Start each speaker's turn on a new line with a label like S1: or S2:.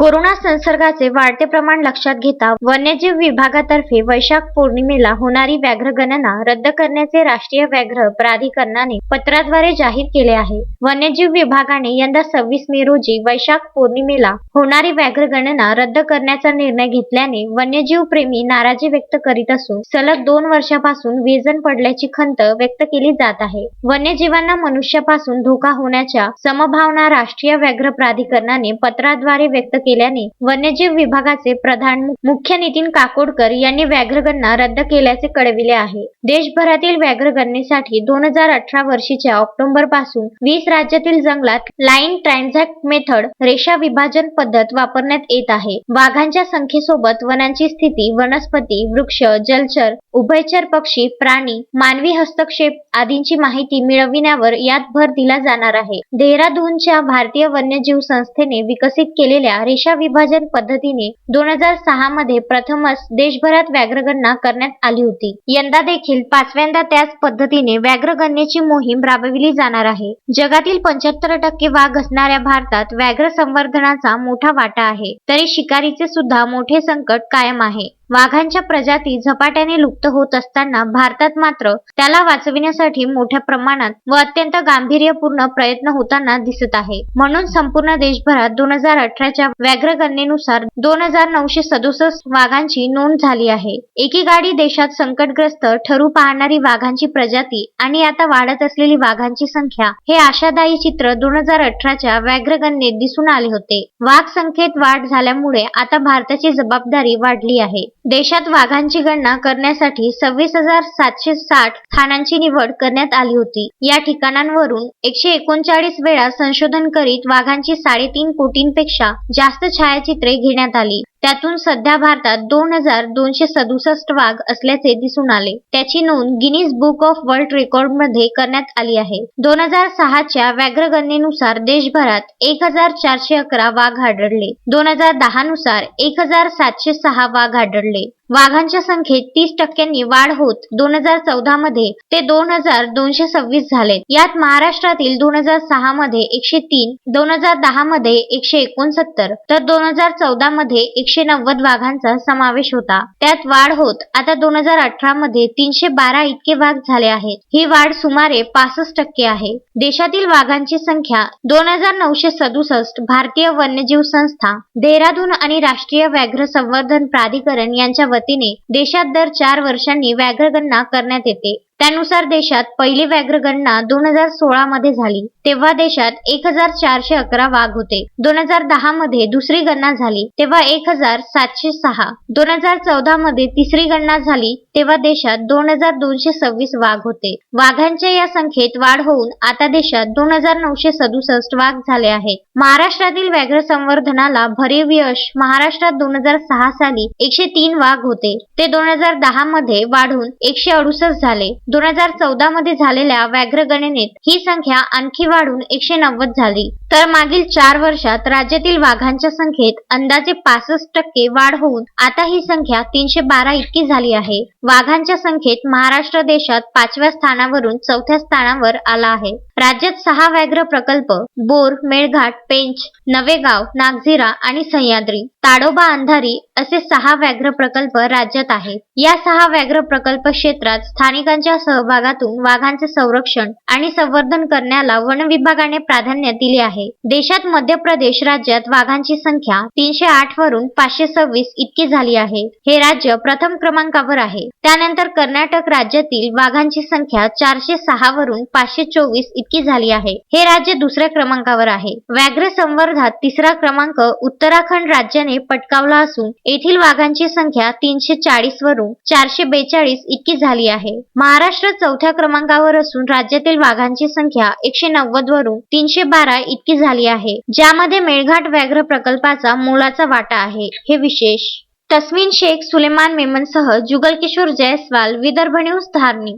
S1: Corona संसर्गाचे वाढते प्रमाण लक्षात घेता वन्यजीव विभागातर्फे वैशाख पौर्णिमेला होणारी व्याघ्र गणना रद्द करण्याचे राष्ट्रीय व्याघ्र प्राधिकरणाने पत्राद्वारे जाहीर केले आहे. वन्यजीव विभागाने यंदा सव्वीस मे रोजी वैशाख पौर्णिमेला होणारी व्याघ्र गणना रद्द करण्याचा निर्णय घेतल्याने वन्यजीव प्रेमी नाराजी व्यक्त करीत असून सलग दोन वर्षापासून वेजन पडल्याची खंत व्यक्त केली जात आहे. वन्यजीवांना मनुष्यापासून धोका होण्याच्या समभावना राष्ट्रीय व्याघ्र प्राधिकरणाने पत्राद्वारे व्यक्त केली केल्याने वन्यजीव विभागाचे प्रधान मुख्य नितीन काकोडकर यांनी व्याघ्रगणना रद्द केल्याचे कळविले आहे. देशभरातील व्याघ्रगणनेसाठी दोन हजार अठरा वर्षीच्या ऑक्टोबरपासून वीस राज्यातील जंगलात लाईन ट्रान्झॅक्ट मेथड रेषा विभाजन पद्धत वापरण्यात येत आहे. वाघांच्या संख्येसोबत वनांची स्थिती वनस्पती वृक्ष जलचर उभयचर पक्षी प्राणी मानवी हस्तक्षेप आदींची माहिती मिळविण्यावर यात भर दिला जाणार आहे. देहरादूनच्या भारतीय वन्यजीव संस्थेने विकसित केलेल्या रेषा विभाजन पद्धतीने दोन हजार सहा मध्ये प्रथमच देशभरात व्याघ्रगणना करण्यात आली होती. यंदा देखील पाचव्यांदा त्याच पद्धतीने व्याघ्रगणनेची मोहीम राबविली जाणार आहे. जगातील पंच्याहत्तर टक्के वाघ असणाऱ्या भारतात व्याघ्र संवर्धनाचा मोठा वाटा आहे. तरी शिकारीचे सुद्धा मोठे संकट कायम आहे. वाघांच्या प्रजाती झपाट्याने लुप्त होत असताना भारतात मात्र त्याला वाचविण्यासाठी मोठ्या प्रमाणात व अत्यंत गांभीर्यपूर्ण प्रयत्न होताना दिसत आहे. म्हणून संपूर्ण देशभरात दोन हजार अठराच्या व्याघ्र गणनेनुसार दोन हजार नऊशे सदुसष्ट वाघांची नोंद झाली आहे. एकीगाडी देशात संकटग्रस्त ठरू पाहणारी वाघांची प्रजाती आणि आता वाढत असलेली वाघांची संख्या हे आशादायी चित्र दोन हजार अठराच्या व्याघ्र गणनेत दिसून आले होते. वाघ संख्येत वाढ झाल्यामुळे आता भारताची जबाबदारी वाढली आहे. देशात वाघांची गणना करण्यासाठी सव्वीस हजार सातशे साठ स्थानांची निवड करण्यात आली होती. या ठिकाणांवरून एकशे एकोणचाळीस वेळा संशोधन करीत वाघांची साडेतीन कोटींपेक्षा जास्त छायाचित्रे घेण्यात आली. त्यातून सध्या भारतात दोन हजार दोनशे सदुसष्ट वाघ असल्याचे दिसून आले. त्याची नोंद गिनीज बुक ऑफ वर्ल्ड रेकॉर्डमध्ये करण्यात आली आहे. दोन हजार सहाच्या व्याघ्र गणनेनुसार देशभरात एक हजार चारशे अकरा वाघ आढळले. दोन हजार दहा नुसार एक हजार सातशे सहा वाघ आढळले. वाघांच्या संख्येत तीस टक्क्यांनी वाढ होत दोन हजार चौदा मध्ये ते दोन हजार दोनशे सव्वीस झाले. यात महाराष्ट्रातील दोन हजार सहा मध्ये एकशे तीन दोन हजार दहा मध्ये एकशे एकोणसत्तर तर दोन हजार चौदा मध्ये एकशे नव्वद वाघांचा समावेश होता. त्यात वाढ होत आता दोन हजार अठरा मध्ये तीनशे बारा इतके वाघ झाले आहेत. ही वाढ सुमारे पासष्ट टक्के आहे. देशातील वाघांची संख्या दोन हजार नऊशे सदुसष्ट भारतीय वन्यजीव संस्था देहरादून आणि राष्ट्रीय व्याघ्र संवर्धन प्राधिकरण यांच्या वतीने देशात दर चार वर्षांनी व्याघ्रगणना करण्यात येते. त्यानुसार देशात पहिली व्याघ्रगणना दोन हजार सोळा मध्ये झाली. तेव्हा देशात एक हजार चारशे अकरा वाघ होते. दोन हजार दहा मध्ये दुसरी गणना झाली. तेव्हा एक हजार सातशे सहा. दोन हजार चौदा मध्ये तिसरी गणना झाली. तेव्हा देशात दोन हजार दोनशे सव्वीस वाघ होते. वाघांच्या या संख्येत वाढ होऊन आता देशात दोन हजार नऊशे सदुसष्ट वाघ झाले आहेत. महाराष्ट्रातील व्याघ्र संवर्धनाला भरीव यश महाराष्ट्रात दोन हजार सहा साली एकशे तीन वाघ होते. ते दोन हजार दहा मध्ये वाढून एकशे अडुसष्ट झाले. दोन हजार चौदा मध्ये झालेल्या व्याघ्र गणनेत ही संख्या आणखी वाढून एकशे नव्वद झाली. तर मागील चार वर्षात राज्यातील वाघांच्या संख्येत अंदाजे पासष्ट टक्के वाढ होऊन आता ही संख्या तीनशे बारा इतकी झाली आहे. वाघांच्या संख्येत महाराष्ट्र देशात पाचव्या स्थानावरून चौथ्या स्थानावर आला आहे. राज्यात सहा व्याघ्र प्रकल्प बोर मेळघाट पेंच नवेगाव नागझिरा आणि सह्याद्री ताडोबा अंधारी असे सहा व्याघ्र प्रकल्प राज्यात आहेत. या सहा व्याघ्र प्रकल्प क्षेत्रात स्थानिकांच्या सहभागातून वाघांचे संरक्षण आणि संवर्धन करण्याला वन विभागाने प्राधान्य दिले आहे. देशात मध्य प्रदेश राज्यात वाघांची संख्या तीनशे आठ वरून पाचशे सव्वीस इतकी झाली आहे. हे राज्य प्रथम क्रमांकावर आहे. त्यानंतर कर्नाटक राज्यातील वाघांची संख्या चारशे सहा वरून पाचशे चोवीस इतकी इतकी झाली आहे. हे राज्य दुसऱ्या क्रमांकावर आहे. व्याघ्र संवर्धात तिसरा क्रमांक उत्तराखंड राज्याने पटकावला असून येथील वाघांची संख्या तीनशे चाळीस वरून चारशे बेचाळीस इतकी झाली आहे. महाराष्ट्र चौथ्या क्रमांकावर असून राज्यातील वाघांची संख्या एकशे नव्वद वरून तीनशे बारा इतकी झाली आहे. ज्यामध्ये मेळघाट व्याघ्र प्रकल्पाचा मोलाचा वाटा आहे. हे विशेष. तस्मिन शेख सुलेमान मेमनसह जुगल किशोर जयस्वाल विदर्भ न्यूज धारणी.